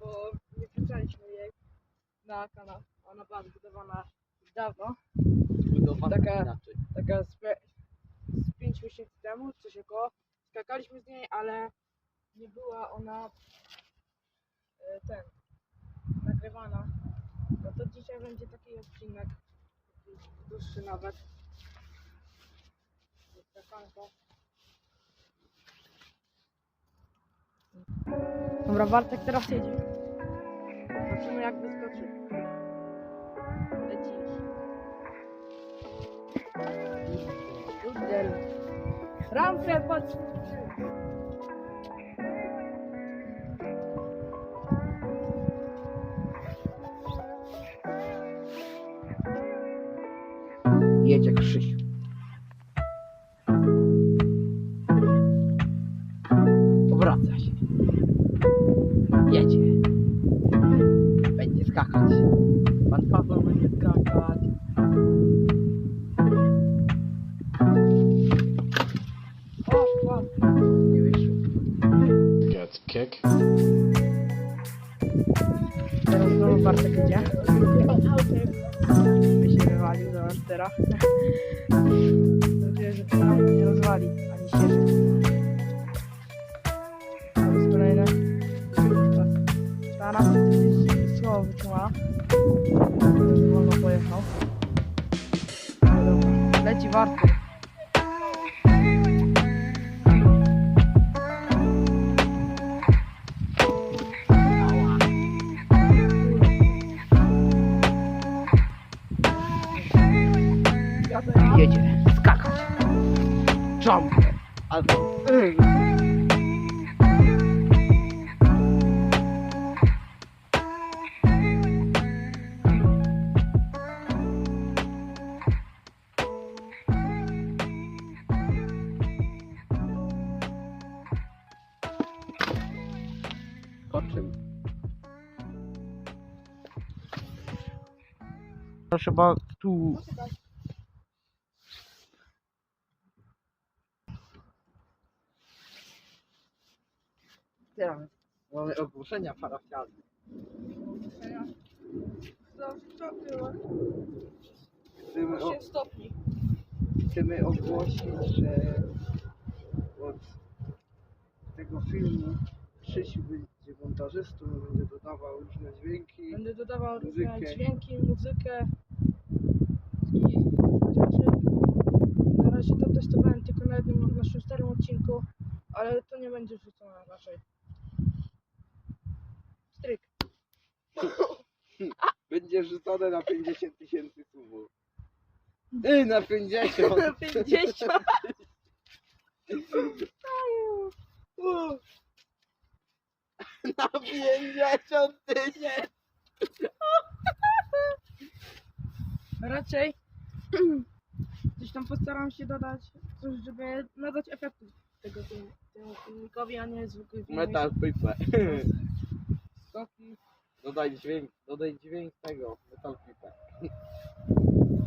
Bo nie wrzucaliśmy jej na kanał. Ona była zbudowana już dawno. Zbudowana Taka- inaczej. Taka z, pe- z 5 miesięcy temu, coś około. Skakaliśmy z niej, ale nie była ona e, ten nagrywana. No to dzisiaj będzie taki odcinek, taki dłuższy nawet. Skakanko. Dobra, Bartek teraz jedzie. Zobaczymy jak wyskoczy. Lecisz. Rampę patrz. Jedzie Krzysiu. Jedzie. Będzie skakać. Pan Paweł będzie skakać. O, ładnie. Nie wyszło. Get kick. Teraz znowu Bartek idzie. By się wywalił, zobacz teraz. Nadzieję, że to nie rozwali, ani się. Stara, słowo wytrzymała. Wolno pojechał. Leci Bartek. Jedzie. Skakać. Jumper. Albo... Proszę bardzo, tu Teraz mamy ogłoszenia parafialne. Chcemy, o, 8 stopni. chcemy ogłosić, że od tego filmu Krzysiu będzie montażystą, będzie dodawał różne dźwięki. Będę dodawał różne Muzykę. dźwięki, muzykę i rzeczy. Na razie to testowałem tylko na jednym naszym starym odcinku, ale to nie będzie wrzucone raczej. Stryk. Będzie rzucone na 50 tysięcy subów. Ty na 50! 50. Na 50 tysięcy! Raczej coś tam postaram się dodać, coś, żeby nadać efektów tego film- temu filmikowi, a nie zwykły film. Metal Pipe. Skoki, Dodaj dźwięk, dodaj dźwięk tego, Metal Pipe.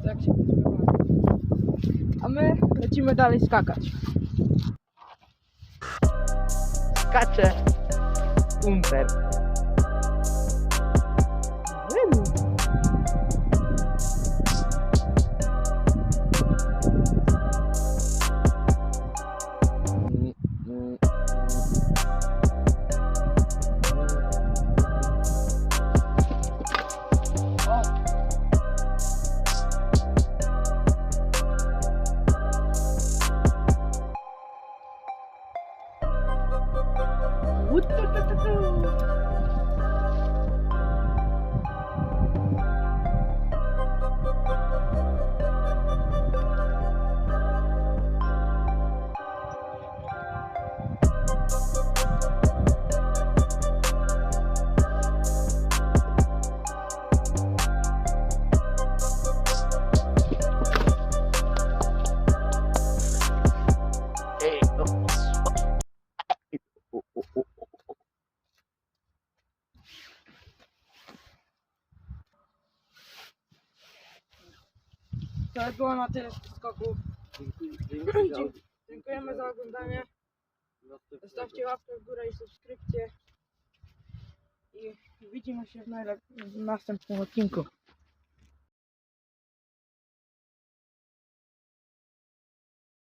tak się spodziewałem. A my lecimy dalej skakać. Skacze! un verbo. To by było na tyle z skoków. Dziękujemy za oglądanie. Zostawcie łapkę w górę i subskrypcję. I widzimy się w, najlep- w następnym odcinku.